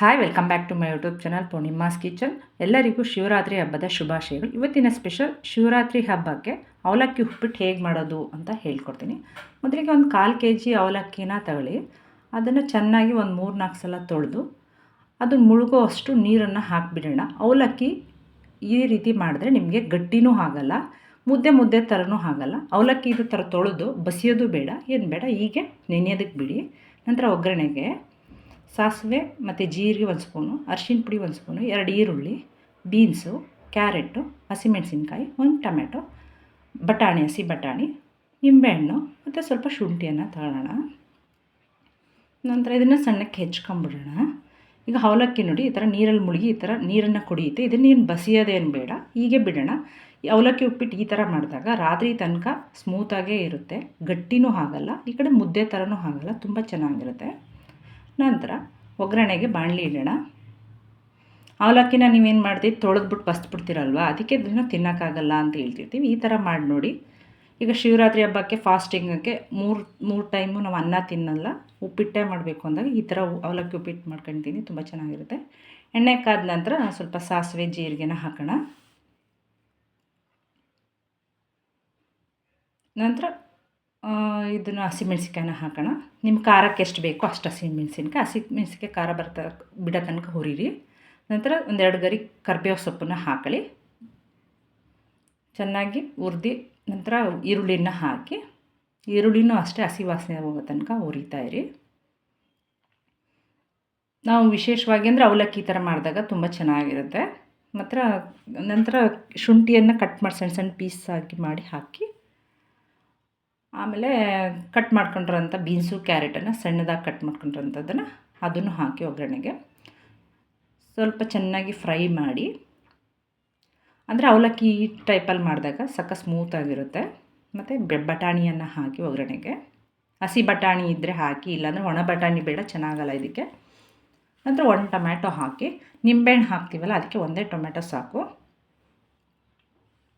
Hi welcome back to my YouTube channel Poornima's kitchen ಎಲ್ಲರಿಗೂ ಶಿವರಾತ್ರಿ ಹಬ್ಬದ ಶುಭಾಶಯಗಳು. ಇವತ್ತಿನ ಸ್ಪೆಷಲ್ ಶಿವರಾತ್ರಿ ಹಬ್ಬಕ್ಕೆ ಅವಲಕ್ಕಿ ಉಪ್ಪಿಟ್ಟು ಹೇಗೆ ಮಾಡೋದು ಅಂತ ಹೇಳ್ಕೊಡ್ತೀನಿ. ಮೊದಲಿಗೆ ಒಂದು ಕಾಲು ಕೆ ಜಿ ಅವಲಕ್ಕಿನ ತಗೊಳ್ಳಿ. ಅದನ್ನು ಚೆನ್ನಾಗಿ ಒಂದು ಮೂರು ನಾಲ್ಕು ಸಲ ತೊಳೆದು ಅದು ಮುಳುಗೋ ಅಷ್ಟು ನೀರನ್ನು ಹಾಕಿಬಿಡೋಣ. ಅವಲಕ್ಕಿ ಈ ರೀತಿ ಮಾಡಿದ್ರೆ ನಿಮಗೆ ಗಟ್ಟಿನೂ ಆಗಲ್ಲ, ಮುದ್ದೆ ಮುದ್ದೆ ಥರನೂ ಆಗಲ್ಲ. ಅವಲಕ್ಕಿ ಇದು ಥರ ತೊಳೆದು ಬಸಿಯೋದು ಬೇಡ, ಏನು ಬೇಡ, ಹೀಗೆ ನೆನೆಯೋದಕ್ಕೆ ಬಿಡಿ. ನಂತರ ಒಗ್ಗರಣೆಗೆ ಸಾಸಿವೆ, ಮತ್ತು ಜೀರಿಗೆ ಒಂದು ಸ್ಪೂನು, ಅರಿಶಿನ ಪುಡಿ ಒಂದು ಸ್ಪೂನು, ಎರಡು ಈರುಳ್ಳಿ, ಬೀನ್ಸು, ಕ್ಯಾರೆಟು, ಹಸಿಮೆಣಸಿನ್ಕಾಯಿ, ಒಂದು ಟೊಮೆಟೊ, ಬಟಾಣಿ, ಹಸಿ ಬಟಾಣಿ, ನಿಂಬೆಹಣ್ಣು, ಮತ್ತು ಸ್ವಲ್ಪ ಶುಂಠಿಯನ್ನು ತಗೊಳ್ಳೋಣ ನಂತರ ಇದನ್ನು ಸಣ್ಣಕ್ಕೆ ಹೆಚ್ಕೊಂಬಿಡೋಣ. ಈಗ ಅವಲಕ್ಕಿ ನೋಡಿ, ಈ ಥರ ನೀರಲ್ಲಿ ಮುಳುಗಿ ಈ ಥರ ನೀರನ್ನು ಕುಡಿಯುತ್ತೆ. ಇದನ್ನೇನು ಬಸಿಯೋದೇನು ಬೇಡ, ಹೀಗೆ ಬಿಡೋಣ. ಈ ಅವಲಕ್ಕಿ ಉಪ್ಪಿಟ್ಟು ಈ ಥರ ಮಾಡಿದಾಗ ರಾತ್ರಿ ತನಕ ಸ್ಮೂತಾಗೇ ಇರುತ್ತೆ. ಗಟ್ಟಿನೂ ಆಗಲ್ಲ ಈ ಕಡೆ ಮುದ್ದೆ ಥರನೂ ಆಗಲ್ಲ ತುಂಬ ಚೆನ್ನಾಗಿರುತ್ತೆ. ನಂತರ ಒಗ್ಗರಣೆಗೆ ಬಾಣಲಿ ಇಡೋಣ. ಅವಲಕ್ಕಿನ ನೀವೇನು ಮಾಡ್ತೀವಿ ತೊಳೆದ್ಬಿಟ್ಟು ಬಸ್ಬಿಡ್ತೀರಲ್ವ ಅದಕ್ಕೆ ಇದನ್ನು ತಿನ್ನೋಕ್ಕಾಗಲ್ಲ ಅಂತ ಹೇಳ್ತಿರ್ತೀವಿ. ಈ ಥರ ಮಾಡಿ ನೋಡಿ. ಈಗ ಶಿವರಾತ್ರಿ ಹಬ್ಬಕ್ಕೆ ಫಾಸ್ಟಿಂಗಕ್ಕೆ ಮೂರು ಮೂರು ಟೈಮು ನಾವು ಅನ್ನ ತಿನ್ನಲ್ಲ. ಉಪ್ಪಿಟ್ಟೆ ಮಾಡಬೇಕು ಅಂದಾಗ ಈ ಥರ ಅವಲಕ್ಕಿ ಉಪ್ಪಿಟ್ಟು ಮಾಡ್ಕೊಳ್ತೀನಿ ತುಂಬ ಚೆನ್ನಾಗಿರುತ್ತೆ. ಎಣ್ಣೆ ಕಾದ ನಂತರ ಸ್ವಲ್ಪ ಸಾಸಿವೆ, ಜೀರಿಗೆನ ಹಾಕೋಣ. ನಂತರ ಇದನ್ನು ಹಸಿಮೆಣ್ಸಿನ್ಕಾಯಿನ ಹಾಕೋಣ. ನಿಮ್ಮ ಖಾರಕ್ಕೆ ಎಷ್ಟು ಬೇಕೋ ಅಷ್ಟು ಹಸಿಮೆಣ್ಸಿನ್ಕಾಯಿ ಹಸಿಮೆಣ್ಸಿಕಾಯಿ ಖಾರ ಬರ್ತಾ ಬಿಡೋ ತನಕ ಹುರಿರಿ. ನಂತರ ಒಂದೆರಡು ಗರಿ ಕರ್ಬೇವು ಸೊಪ್ಪನ್ನು ಹಾಕಳಿ ಚೆನ್ನಾಗಿ ಹುರಿದು ನಂತರ ಈರುಳ್ಳಿನ ಹಾಕಿ. ಈರುಳ್ಳಿನೂ ಅಷ್ಟೇ ಹಸಿ ವಾಸನೆ ಹೋಗೋ ತನಕ ಹುರಿತಾ ಇರಿ. ನಾವು ವಿಶೇಷವಾಗಿ ಅಂದರೆ ಅವಲಕ್ಕಿ ಥರ ಮಾಡಿದಾಗ ತುಂಬ ಚೆನ್ನಾಗಿರುತ್ತೆ. ಮಾತ್ರ ನಂತರ ಶುಂಠಿಯನ್ನು ಕಟ್ ಮಾಡಿ ಸಣ್ಣ ಸಣ್ಣ ಪೀಸ್ ಆಗಿ ಮಾಡಿ ಹಾಕಿ. ಆಮೇಲೆ ಕಟ್ ಮಾಡ್ಕೊಂಡಿರೋಂಥ ಬೀನ್ಸು, ಕ್ಯಾರೆಟನ್ನು ಸಣ್ಣದಾಗಿ ಕಟ್ ಮಾಡ್ಕೊಂಡಿರೋಂಥದ್ದನ್ನು ಅದನ್ನು ಹಾಕಿ ಒಗ್ಗರಣೆಗೆ. ಸ್ವಲ್ಪ ಚೆನ್ನಾಗಿ ಫ್ರೈ ಮಾಡಿ, ಅಂದರೆ ಅವಲಕ್ಕಿ ಈ ಟೈಪಲ್ಲಿ ಮಾಡಿದಾಗ ಸಕ್ಕ ಸ್ಮೂತಾಗಿರುತ್ತೆ ಮತ್ತು ಬಟಾಣಿಯನ್ನು ಹಾಕಿ ಒಗ್ಗರಣೆಗೆ. ಹಸಿ ಬಟಾಣಿ ಇದ್ದರೆ ಹಾಕಿ, ಇಲ್ಲಾಂದರೆ ಒಣ ಬಟಾಣಿ ಬೇಡ, ಚೆನ್ನಾಗಲ್ಲ ಇದಕ್ಕೆ. ನಂತರ ಒಣ ಟೊಮ್ಯಾಟೊ ಹಾಕಿ, ನಿಂಬೆಹಣ್ಣು ಹಾಕ್ತೀವಲ್ಲ, ಅದಕ್ಕೆ ಒಂದೇ ಟೊಮೆಟೊ ಸಾಕು.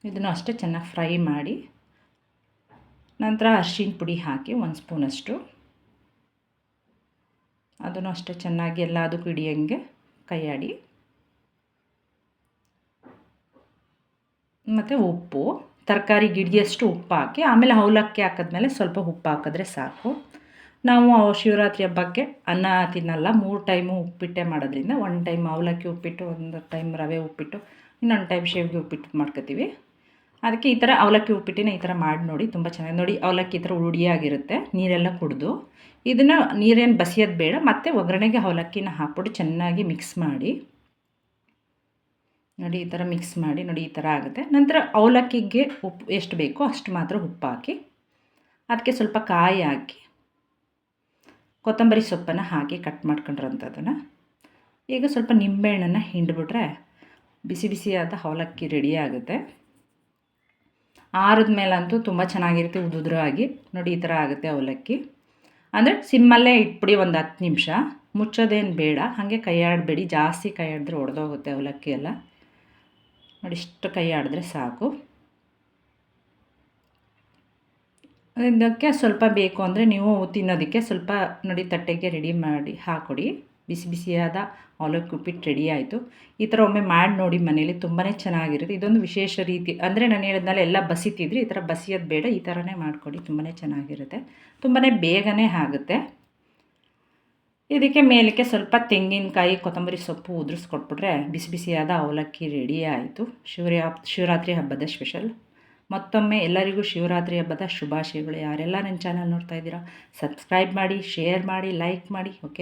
ಇದನ್ನು ಅಷ್ಟೇ ಚೆನ್ನಾಗಿ ಫ್ರೈ ಮಾಡಿ ನಂತರ ಅರ್ಶಿನ ಪುಡಿ ಹಾಕಿ ಒಂದು ಸ್ಪೂನಷ್ಟು. ಅದನ್ನು ಅಷ್ಟೇ ಚೆನ್ನಾಗಿ ಎಲ್ಲ ಅದಕ್ಕೂ ಹಿಡಿಯೋಂಗೆ ಕೈಯಾಡಿ. ಮತ್ತು ಉಪ್ಪು, ತರಕಾರಿ ಗಿಡಿಯಷ್ಟು ಉಪ್ಪು ಹಾಕಿ, ಆಮೇಲೆ ಅವಲಕ್ಕಿ ಹಾಕಿದ್ಮೇಲೆ ಸ್ವಲ್ಪ ಉಪ್ಪು ಹಾಕಿದ್ರೆ ಸಾಕು. ನಾವು ಶಿವರಾತ್ರಿ ಹಬ್ಬಕ್ಕೆ ಅನ್ನ ತಿನ್ನಲ್ಲ, ಮೂರು ಟೈಮು ಉಪ್ಪಿಟ್ಟೆ ಮಾಡೋದ್ರಿಂದ ಒಂದು ಟೈಮ್ ಅವಲಕ್ಕಿ ಉಪ್ಪಿಟ್ಟು, ಒಂದು ಟೈಮ್ ರವೆ ಉಪ್ಪಿಟ್ಟು, ಇನ್ನೊಂದು ಟೈಮ್ ಶೇವಿಗೆ ಉಪ್ಪಿಟ್ಟು ಮಾಡ್ಕೋತೀವಿ. ಅದಕ್ಕೆ ಈ ಥರ ಅವಲಕ್ಕಿ ಉಪ್ಪಿಟ್ಟಿನ ಈ ಥರ ಮಾಡಿ ನೋಡಿ, ತುಂಬ ಚೆನ್ನಾಗಿ ನೋಡಿ, ಅವಲಕ್ಕಿ ಈ ಥರ ಉಡಿಯಾಗಿರುತ್ತೆ ನೀರೆಲ್ಲ ಕುಡಿದು. ಇದನ್ನು ನೀರೇನು ಬಸಿಯೋದು ಬೇಡ, ಮತ್ತು ಒಗ್ಗರಣೆಗೆ ಅವಲಕ್ಕಿನ ಹಾಕ್ಬಿಟ್ಟು ಚೆನ್ನಾಗಿ ಮಿಕ್ಸ್ ಮಾಡಿ. ನೋಡಿ, ಈ ಥರ ಮಿಕ್ಸ್ ಮಾಡಿ, ನೋಡಿ, ಈ ಥರ ಆಗುತ್ತೆ. ನಂತರ ಅವಲಕ್ಕಿಗೆ ಉಪ್ಪು ಎಷ್ಟು ಬೇಕೋ ಅಷ್ಟು ಮಾತ್ರ ಉಪ್ಪು ಹಾಕಿ, ಅದಕ್ಕೆ ಸ್ವಲ್ಪ ಕಾಯಿ ಹಾಕಿ, ಕೊತ್ತಂಬರಿ ಸೊಪ್ಪನ್ನು ಹಾಕಿ ಕಟ್ ಮಾಡ್ಕೊಂಡಿರೋಂಥದ್ದನ್ನು. ಈಗ ಸ್ವಲ್ಪ ನಿಂಬೆಹಣ್ಣನ್ನು ಹಿಂಡ್ಬಿಟ್ರೆ ಬಿಸಿ ಬಿಸಿಯಾದ ಅವಲಕ್ಕಿ ರೆಡಿ ಆಗುತ್ತೆ. ಆರಿದ ಮೇಲಂತೂ ತುಂಬ ಚೆನ್ನಾಗಿರುತ್ತೆ, ಉದುದ್ರಾಗಿ. ನೋಡಿ, ಈ ಥರ ಆಗುತ್ತೆ ಅವಲಕ್ಕಿ. ಅಂದರೆ ಸಿಮ್ಮಲ್ಲೇ ಇಟ್ಬಿಡಿ ಒಂದು ಹತ್ತು ನಿಮಿಷ. ಮುಚ್ಚೋದೇನು ಬೇಡ. ಹಾಗೆ ಕೈಯಾಡಬೇಡಿ. ಜಾಸ್ತಿ ಕೈಯಾಡಿದ್ರೆ ಒಡೆದೋಗುತ್ತೆ ಅವಲಕ್ಕಿ ಎಲ್ಲ. ನೋಡಿ, ಇಷ್ಟು ಕೈ ಆಡಿದ್ರೆ ಸಾಕು. ಇದಕ್ಕೆ ಸ್ವಲ್ಪ ಬೇಕು ಅಂದರೆ ನೀವು ತಿನ್ನೋದಕ್ಕೆ ಸ್ವಲ್ಪ, ನೋಡಿ, ತಟ್ಟೆಗೆ ರೆಡಿ ಮಾಡಿ ಹಾಕೊಡಿ. ಬಿಸಿ ಬಿಸಿಯಾದ ಅವಲಕ್ಕಿ ಉಪ್ಪಿಟ್ಟು ರೆಡಿ ಆಯಿತು. ಈ ಥರ ಒಮ್ಮೆ ಮಾಡಿ ನೋಡಿ ಮನೇಲಿ ತುಂಬಾ ಚೆನ್ನಾಗಿರುತ್ತೆ. ಇದೊಂದು ವಿಶೇಷ ರೀತಿ ಅಂದರೆ ನಾನು ಹೇಳಿದ್ನಲ್ಲ, ಎಲ್ಲ ಬಸಿತಿದ್ರಿ. ಈ ಥರ ಬಸಿಯೋದು ಬೇಡ, ಈ ಥರನೇ ಮಾಡಿಕೊಡಿ ತುಂಬಾ ಚೆನ್ನಾಗಿರುತ್ತೆ. ತುಂಬಾ ಬೇಗನೆ ಆಗುತ್ತೆ. ಇದಕ್ಕೆ ಮೇಲಕ್ಕೆ ಸ್ವಲ್ಪ ತೆಂಗಿನಕಾಯಿ, ಕೊತ್ತಂಬರಿ ಸೊಪ್ಪು ಉದುರಿಸ್ಕೊಟ್ಬಿಟ್ರೆ ಬಿಸಿ ಬಿಸಿಯಾದ ಅವಲಕ್ಕಿ ರೆಡಿ ಆಯಿತು. ಶಿವರಿ, ಶಿವರಾತ್ರಿ ಹಬ್ಬದ ಸ್ಪೆಷಲ್ ಮತ್ತೊಮ್ಮೆ ಎಲ್ಲರಿಗೂ ಶಿವರಾತ್ರಿ ಹಬ್ಬದ ಶುಭಾಶಯಗಳು. ಯಾರೆಲ್ಲ ನನ್ನ ಚಾನಲ್ ನೋಡ್ತಾ ಇದ್ದೀರಾ ಸಬ್ಸ್ಕ್ರೈಬ್ ಮಾಡಿ ಶೇರ್ ಮಾಡಿ ಲೈಕ್ ಮಾಡಿ. ಓಕೆ